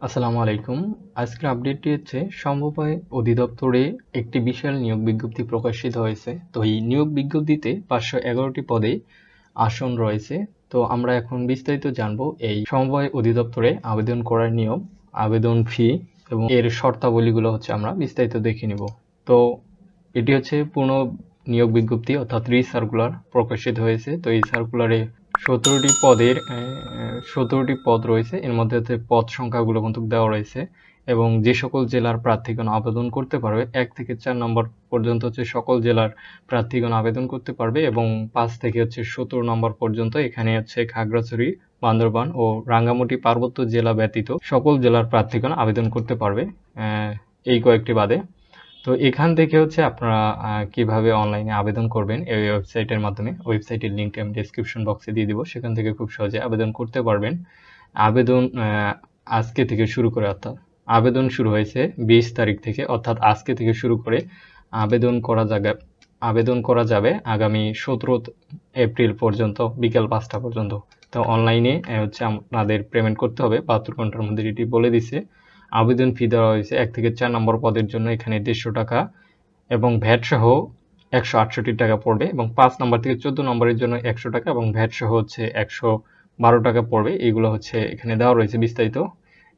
আসসালামু আলাইকুম। আজকের আপডেটটি হচ্ছে, সমবায় অধিদপ্তরে একটি বিশাল নিয়োগ বিজ্ঞপ্তি প্রকাশিত হয়েছে। তো এই নিয়োগ বিজ্ঞপ্তিতে পাঁচশো এগারোটি পদে আসন রয়েছে। তো আমরা এখন বিস্তারিত জানব এই সমবায় অধিদপ্তরে আবেদন করার নিয়ম, আবেদন ফি এবং এর শর্তাবলীগুলো হচ্ছে আমরা বিস্তারিত দেখে নিব। তো এটি হচ্ছে পূর্ণ নিয়োগ বিজ্ঞপ্তি অর্থাৎ রি সার্কুলার প্রকাশিত হয়েছে। তো এই সার্কুলারে সতেরোটি পদের সতেরোটি পদ রয়েছে। এর মধ্যে হচ্ছে পদ সংখ্যাগুলো কিন্তু দেওয়া রয়েছে এবং যে সকল জেলার প্রার্থীগণ আবেদন করতে পারবে, এক থেকে চার নম্বর পর্যন্ত হচ্ছে সকল জেলার প্রার্থীগণ আবেদন করতে পারবে এবং পাঁচ থেকে হচ্ছে সতেরো নম্বর পর্যন্ত এখানে হচ্ছে খাগড়াছড়ি, বান্দরবান ও রাঙ্গামাটি পার্বত্য জেলা ব্যতীত সকল জেলার প্রার্থীগণ আবেদন করতে পারবে এই কয়েকটি বাদে। তো এখান থেকে হচ্ছে আপনারা কীভাবে অনলাইনে আবেদন করবেন, এই ওয়েবসাইটের মাধ্যমে ওয়েবসাইটের লিঙ্কটি আমি ডিসক্রিপশন বক্সে দিয়ে দিব, সেখান থেকে খুব সহজে আবেদন করতে পারবেন। আবেদন আজকে থেকে শুরু করে অর্থাৎ, আবেদন শুরু হয়েছে বিশ তারিখ থেকে, অর্থাৎ আজকে থেকে শুরু করে আবেদন করা যাবে, আবেদন করা যাবে আগামী সতেরো এপ্রিল পর্যন্ত, বিকেল পাঁচটা পর্যন্ত। তো অনলাইনে হচ্ছে আপনাদের পেমেন্ট করতে হবে, বাহাত্তর ঘণ্টার মধ্যে এটি বলে দিছে। আবেদন ফি দেওয়া হয়েছে এক থেকে চার নম্বর পদের জন্য এখানে দেড়শো টাকা এবং ভ্যাট সহ একশো আটষট্টি টাকা পড়বে এবং পাঁচ নম্বর থেকে চোদ্দ নম্বরের জন্য একশো টাকা এবং ভ্যাট সহ হচ্ছে একশো বারো টাকা পড়বে। এগুলো হচ্ছে এখানে দেওয়া রয়েছে বিস্তারিত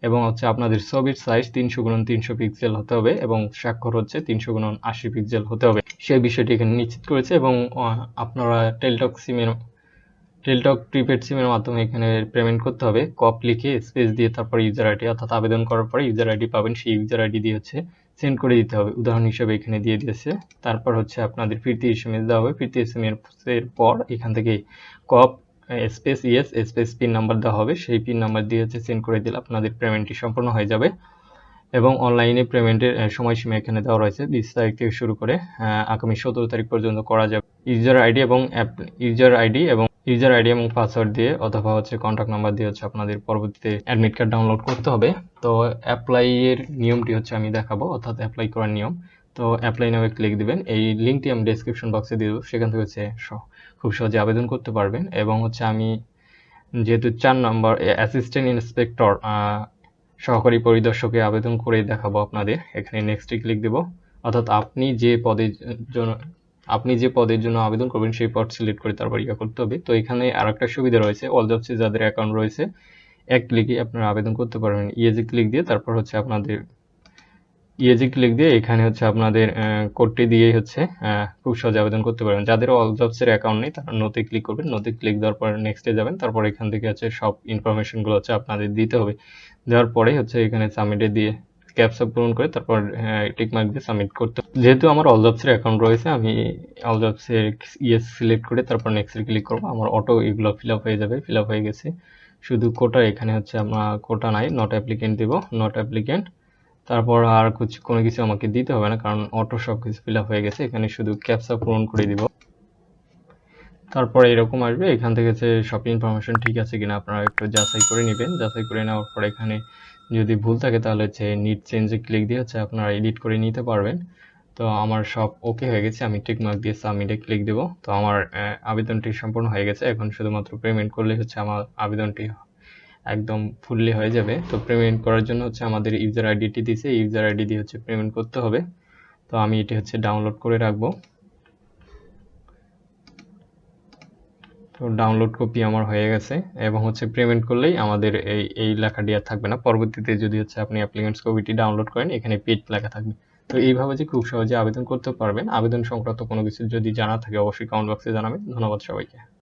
এবং হচ্ছে আপনাদের ছবির সাইজ তিনশো গুণন তিনশো পিক্সেল হতে হবে এবং স্বাক্ষর হচ্ছে তিনশো গুণন আশি পিক্সেল হতে হবে। সেই বিষয়টি এখানে নিশ্চিত করেছে এবং আপনারা টেলটক সিমের টেলটক প্রিপেড সিমের মাধ্যমে এখানে পেমেন্ট করতে হবে। কপ লিখে স্পেস দিয়ে তারপর ইউজার আইডি অর্থাৎ আবেদন করার পরে ইউজার আইডি পাবেন। সেই ইউজার আইডি দিয়ে হচ্ছে সেন্ড করে দিতে হবে। উদাহরণ হিসেবে এখানে দিয়ে দিয়েছে। তারপর হচ্ছে আপনাদের ফিরতি এসএমএস দেওয়া হবে। ফিরতি এসএমএস এর পর এখান থেকে কপ space yes space PIN number দেওয়া হবে। সেই পিন নাম্বার দিয়ে হচ্ছে সেন্ড করে দিলে আপনাদের পেমেন্টটি সম্পূর্ণ হয়ে যাবে। এবং অনলাইনে পেমেন্টের সময়সীমা এখানে দেওয়া রয়েছে। বিশ তারিখ থেকে শুরু করে আগামী সতেরো তারিখ পর্যন্ত করা যাবে। ইউজার আইডি এবং অ্যাপ ইউজার আইডি এবং ইউজার আইডি এবং পাসওয়ার্ড দিয়ে অথবা হচ্ছে কন্ট্যাক্ট নাম্বার দিয়ে হচ্ছে আপনাদের পরবর্তীতে অ্যাডমিট কার্ড ডাউনলোড করতে হবে। তো অ্যাপ্লাই এর নিয়মটি হচ্ছে আমি দেখাবো, অর্থাৎ অ্যাপ্লাই করার নিয়ম। তো অ্যাপ্লাই নামে ক্লিক দিবেন, এই লিঙ্কটি আমি ডেসক্রিপশন বক্সে দিয়ে দেবো। সেখান থেকে হচ্ছে খুব সহজে আবেদন করতে পারবেন। এবং হচ্ছে আমি যেহেতু চার নম্বর অ্যাসিস্ট্যান্ট ইন্সপেক্টর সহকারী পরিদর্শকে আবেদন করে দেখাবো আপনাদের। এখানে নেক্সটে ক্লিক দেব। অর্থাৎ আপনি যে পদের জন্য আপনি যে পদের জন্য আবেদন করবেন সেই পদ সিলেক্ট করে তারপর ইয়া করতে হবে। তো এখানে আর একটা সুবিধা রয়েছে অল জবসে যাদের অ্যাকাউন্ট রয়েছে, এক ক্লিকে আপনারা আবেদন করতে পারবেন। ইএজি ক্লিক দিয়ে তারপর হচ্ছে আপনাদের ইএজি ক্লিক দিয়ে এখানে হচ্ছে আপনাদের কোডটি দিয়েই হচ্ছে খুব সহজে আবেদন করতে পারবেন। যাদের অল জবসের অ্যাকাউন্ট নেই, তারা নতে ক্লিক করবেন। নতে ক্লিক দেওয়ার পর নেক্সটে যাবেন। তারপর এখান থেকে হচ্ছে সব ইনফরমেশনগুলো হচ্ছে আপনাদের দিতে হবে। দেওয়ার পরে হচ্ছে এখানে সাবমিটে দিয়ে ক্যাপসা পূরণ করে তারপর টিক মার্ক দিয়ে সাবমিট করতে যেহেতু আমার অল জবসের অ্যাকাউন্ট রয়েছে, আমি অল জবসের ইয়েস সিলেক্ট করে তারপর নেক্সটে ক্লিক করব। আমার অটো এগুলো ফিল আপ হয়ে যাবে ফিল আপ হয়ে গেছে। শুধু কোটা এখানে হচ্ছে আমার কোটা নাই নট অ্যাপ্লিকেন্ট দিব নট অ্যাপ্লিকেন্ট তারপর আর কিছু, কোনো কিছু আমাকে দিতে হবে না, কারণ অটো সব কিছু ফিল আপ হয়ে গেছে। এখানে শুধু ক্যাপসা পূরণ করে দিব। তারপরে এরকম আসবে, এখান থেকে হচ্ছে সব ইনফরমেশন ঠিক আছে কিনা আপনারা একটু যাচাই করে নেবেন। যাচাই করে নেওয়ার পর এখানে যদি ভুল থাকে তাহলে হচ্ছে নিট চেঞ্জে ক্লিক দিয়ে হচ্ছে আপনারা এডিট করে নিতে পারবেন। তো আমার সব ওকে হয়ে গেছে, আমি টিক মার্ক দিয়ে সাবমিটে ক্লিক দেবো। তো আমার আবেদনটি সম্পূর্ণ হয়ে গেছে। এখন শুধুমাত্র পেমেন্ট করলে হচ্ছে আমার আবেদনটি একদম ফুললি হয়ে যাবে। তো পেমেন্ট করার জন্য হচ্ছে আমাদের ইউজার আইডিটি দিছে। ইউজার আইডি দিয়ে হচ্ছে পেমেন্ট করতে হবে। তো আমি এটি হচ্ছে ডাউনলোড করে রাখব। তো ডাউনলোড কপি আমার হয়ে গেছে এবং হচ্ছে পেমেন্ট করলেই আমাদের এই এই লেখাটি আর থাকবে না। পরবর্তীতে যদি হচ্ছে আপনি অ্যাপ্লিকেন্টস কপিটি ডাউনলোড করেন, এখানে পেড লেখা থাকবে। তো এইভাবে যে খুব সহজে আবেদন করতে পারবেন, আবেদন সংক্রান্ত কোনো কিছু যদি জানা থাকে অবশ্যই কমেন্ট বক্সে জানাবেন। ধন্যবাদ সবাইকে।